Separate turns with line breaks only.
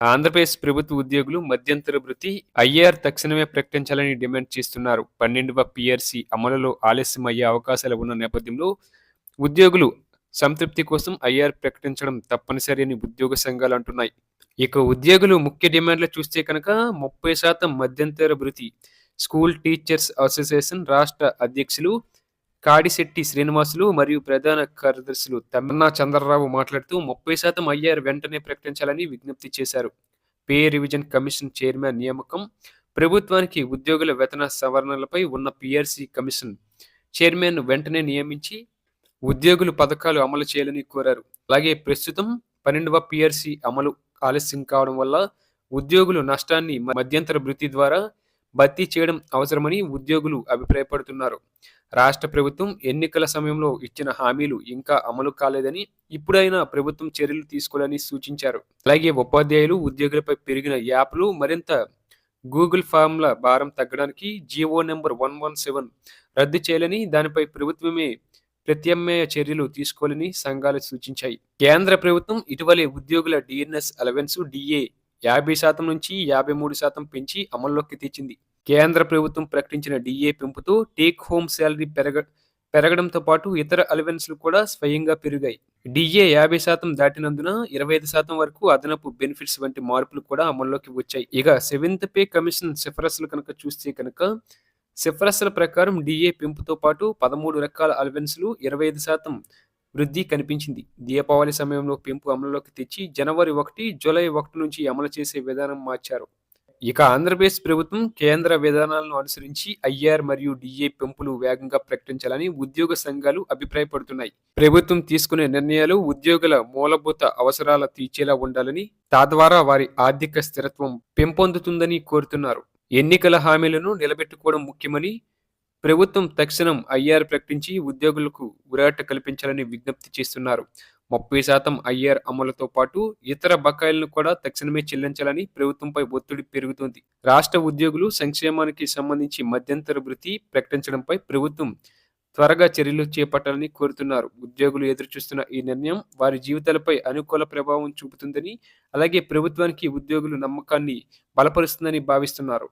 ఆంధ్రప్రదేశ్ ప్రభుత్వ ఉద్యోగులు మధ్యంతర వృత్తి ఐఆర్ తక్షణమే ప్రకటించాలని డిమాండ్ చేస్తున్నారు. పన్నెండవ పిఆర్సి అమలులో ఆలస్యం అయ్యే అవకాశాలు ఉన్న నేపథ్యంలో ఉద్యోగులు సంతృప్తి కోసం ఐఆర్ ప్రకటించడం తప్పనిసరి అని ఉద్యోగ సంఘాలు అంటున్నాయి. ఇక ఉద్యోగులు ముఖ్య డిమాండ్లు చూస్తే కనుక ముప్పై శాతం మధ్యంతర వృత్తి స్కూల్ టీచర్స్ అసోసియేషన్ రాష్ట్ర అధ్యక్షులు కాడిశెట్టి శ్రీనివాసులు మరియు ప్రధాన కార్యదర్శులు తమన్నా చంద్రరావు మాట్లాడుతూ ముప్పై శాతం ఐఆర్ వెంటనే ప్రకటించాలని విజ్ఞప్తి చేశారు. పే రివిజన్ కమిషన్ చైర్మన్ నియామకం ప్రభుత్వానికి ఉద్యోగుల వేతన సవరణలపై ఉన్న పిఆర్సీ కమిషన్ చైర్మన్ వెంటనే నియమించి ఉద్యోగులు పథకాలు అమలు చేయాలని కోరారు. అలాగే ప్రస్తుతం పన్నెండవ పిఆర్సీ అమలు ఆలస్యం కావడం వల్ల ఉద్యోగులు నష్టాన్ని మధ్యంతర వృత్తి ద్వారా భర్తీ చేయడం అవసరమని ఉద్యోగులు అభిప్రాయపడుతున్నారు. రాష్ట్ర ప్రభుత్వం ఎన్నికల సమయంలో ఇచ్చిన హామీలు ఇంకా అమలు కాలేదని ఇప్పుడైనా ప్రభుత్వం చర్యలు తీసుకోవాలని సూచించారు. అలాగే ఉపాధ్యాయులు ఉద్యోగులపై పెరిగిన యాప్లు మరింత గూగుల్ ఫామ్ల భారం తగ్గడానికి Jio number one one seven రద్దు చేయాలని దానిపై ప్రభుత్వమే ప్రత్యామ్నాయ చర్యలు తీసుకోవాలని సంఘాలు సూచించాయి. కేంద్ర ప్రభుత్వం ఇటీవలే ఉద్యోగుల డిఎన్ఎస్ అలవెన్స్ డిఏ యాభై శాతం నుంచి యాభై మూడు శాతం పెంచి అమల్లోకి తెచ్చింది. కేంద్ర ప్రభుత్వం ప్రకటించిన డిఏ పెంపుతో టేక్ హోమ్ శాలరీ పెరగ పెరగడంతో పాటు ఇతర అలవెన్స్లు కూడా స్వయంగా పెరిగాయి. డిఏ యాభై శాతం దాటినందున ఇరవై ఐదు శాతం వరకు అదనపు బెనిఫిట్స్ వంటి మార్పులు కూడా అమల్లోకి వచ్చాయి. ఇక సెవెంత్ పే కమిషన్ సిఫారసులు కనుక చూస్తే కనుక సిఫారసుల ప్రకారం డిఏ పెంపుతో పాటు పదమూడు రకాల అలవెన్స్లు ఇరవై ఐదు శాతం వృద్ధి కనిపించింది. దీపావళి సమయంలో పెంపు అమలులోకి తెచ్చి జనవరి ఒకటి జూలై ఒకటి నుంచి అమలు చేసే విధానం మార్చారు. ఇక ఆంధ్రప్రదేశ్ ప్రభుత్వం కేంద్ర విధానాలను అనుసరించి ఐఆర్ మరియు డిఏ పెంపులు వేగంగా ప్రకటించాలని ఉద్యోగ సంఘాలు అభిప్రాయపడుతున్నాయి. ప్రభుత్వం తీసుకునే నిర్ణయాలు ఉద్యోగుల మూలభూత అవసరాల తీర్చేలా ఉండాలని తద్వారా వారి ఆర్థిక స్థిరత్వం పెంపొందుతుందని కోరుతున్నారు. ఎన్నికల హామీలను నిలబెట్టుకోవడం ముఖ్యమని ప్రభుత్వం తక్షణం ఐఆర్ ప్రకటించి ఉద్యోగులకు ఉరాట కల్పించాలని విజ్ఞప్తి చేస్తున్నారు. ముప్పై శాతం ఐఆర్ అమలుతో పాటు ఇతర బకాయిలను కూడా తక్షణమే చెల్లించాలని ప్రభుత్వంపై ఒత్తిడి పెరుగుతోంది. రాష్ట్ర ఉద్యోగులు సంక్షేమానికి సంబంధించి మధ్యంతర వృత్తి ప్రకటించడంపై ప్రభుత్వం త్వరగా చర్యలు చేపట్టాలని కోరుతున్నారు. ఉద్యోగులు ఎదురుచూస్తున్న ఈ నిర్ణయం వారి జీవితాలపై అనుకూల ప్రభావం చూపుతుందని అలాగే ప్రభుత్వానికి ఉద్యోగులు నమ్మకాన్ని బలపరుస్తుందని భావిస్తున్నారు.